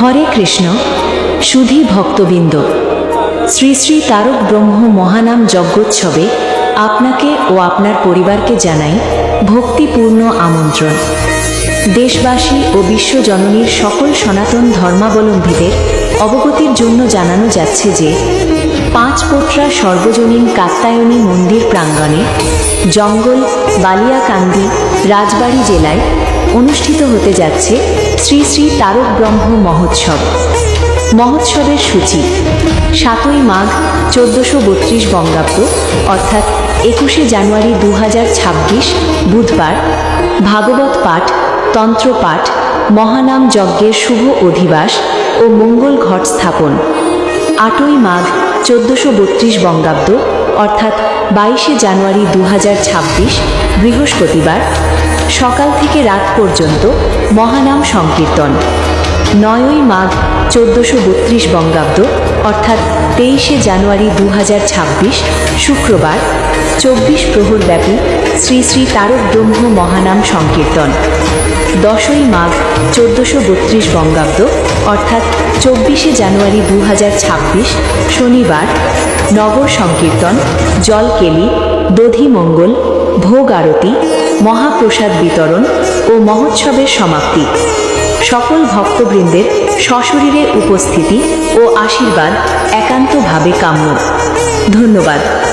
হরে কৃষ্ণ, সুধী ভক্তবৃন্দ, শ্রী শ্রী তারক ব্রহ্ম মহানাম যজ্ঞোৎসবে আপনাকে ও আপনার পরিবারকে জানাই ভক্তিপূর্ণ আমন্ত্রণ। দেশবাসী ও বিশ্বজননীর সকল সনাতন ধর্মাবলম্বীদের অবগতির জন্য জানানো যাচ্ছে যে পাঁচ পোটরা সর্বজনীন কাত্তায়নী মন্দির প্রাঙ্গণে জঙ্গল, বালিয়াকান্দি, রাজবাড়ী জেলায় অনুষ্ঠিত হতে যাচ্ছে শ্রী শ্রী তারক ব্রহ্ম মহোৎসব। মহোৎসবের সূচি, সাতই মাঘ চোদ্দশো বত্রিশ বঙ্গাব্দ, অর্থাৎ একুশে জানুয়ারি দু ছাব্বিশ বুধবার, ভাগবত পাঠ তন্ত্র পাঠ মহানাম যজ্ঞের শুভ অধিবাস ও মঙ্গল ঘট স্থাপন। আটই মাঘ চোদ্দশো বত্রিশ বঙ্গাব্দ, অর্থাৎ বাইশে জানুয়ারি দু বৃহস্পতিবার সকাল থেকে রাত পর্যন্ত মহানাম সংকীর্তন। নয়ই মাঘ চোদ্দশো বত্রিশ বঙ্গাব্দ, অর্থাৎ তেইশে জানুয়ারি দু শুক্রবার, চব্বিশ প্রহরব্যাপী শ্রী শ্রী তারক ব্রহ্ম মহানাম সংকীর্তন। দশই মাঘ চোদ্দশো বত্রিশ বঙ্গাব্দ, অর্থাৎ চব্বিশে জানুয়ারি দু শনিবার, নগর সংকীর্তন, জলকেলি, দধিমঙ্গল, ভোগ আরতি মহাপ্রসাদ বিতরণ ও মহোৎসবের সমাপ্তি। সকল ভক্তবৃন্দের সশরীরে উপস্থিতি ও আশীর্বাদ একান্তভাবে কাম্য। ধন্যবাদ।